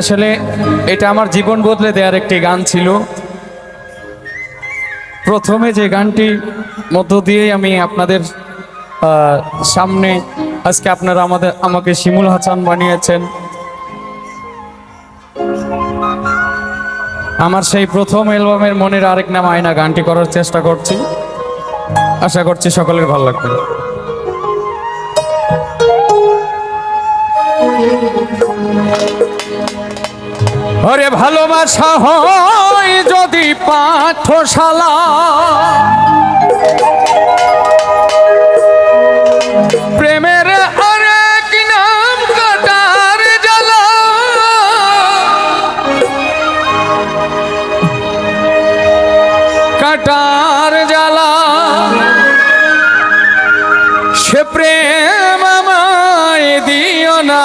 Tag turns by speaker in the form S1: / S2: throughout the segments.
S1: আসলে এটা আমার জীবন বদলে দেওয়ার একটি গান ছিল। প্রথমে যে গানটি মধ্য দিয়েই আমি আপনাদের সামনে আজকে আপনারা আমাদের, আমাকে শিমুল হাসান বানিয়েছেন। আমার সেই প্রথম অ্যালবামের মনের আরেক নাম আয়না, গানটি করার চেষ্টা করছি। আশা করছি সকলের ভালো লাগবে। ওরে ভালোবাসা হয় যদি পাঠশালা। প্রেমের আরেক নাম কাটার জ্বালা। কাটার জ্বালা। সে প্রেম আমায় দিও না।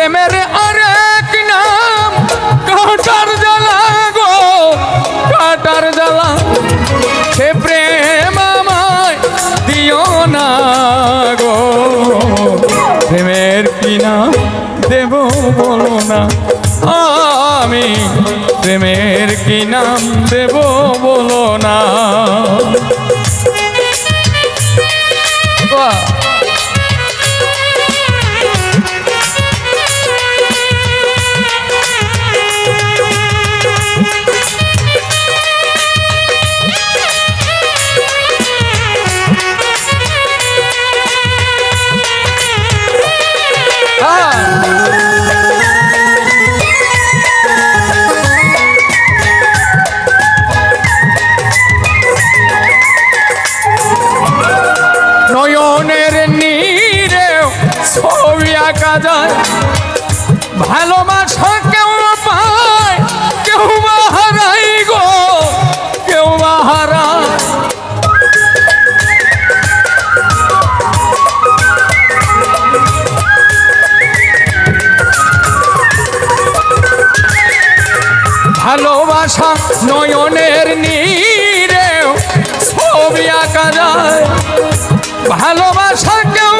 S1: প্রেমের আরেক নাম, কাটার জ্বালা গো, কাটার জ্বালা। সে প্রেম আমায় দিও না গো। প্রেমের কি নাম দেব বলো না। আমি প্রেমের কি নাম দেব বলো ছবি যায়। ভালোবাসা কেউ পায়, কেউ বা হারাই গো, কেউ বা হারায়। ভালোবাসা নয়নের নীরে ছবি আঁকা যায়। ভালোবাসা কেউ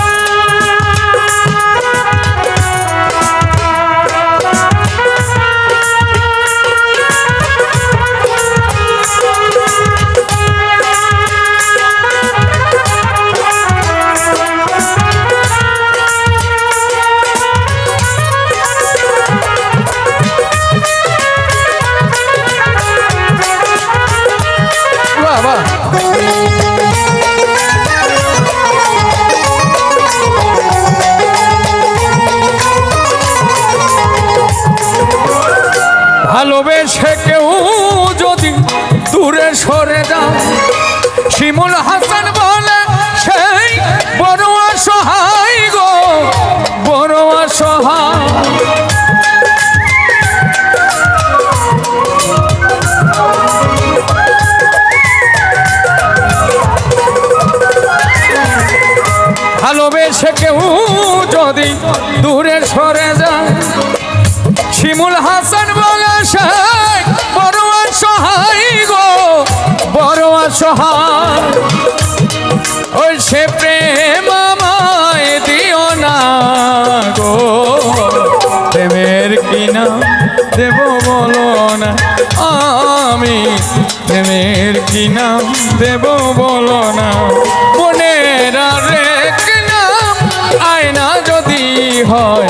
S1: ভালোবেসে কেউ যদি দূরে সরে যায়, শিমুল হাসান বলে, সেই বড় অসহায় গো, বড় অসহায়। ভালোবেসে কেউ যদি দূরে সরে যায়, শিমুল হাসান বলে সে বড় অসহায় গো বড় অসহায় ওই সে প্রেম আমায় দিও না গো। প্রেমের কিনা দেব বলো না, আমি প্রেমের কিনা দেব বলো না। মনের রেখ নাম আয়না যদি হয়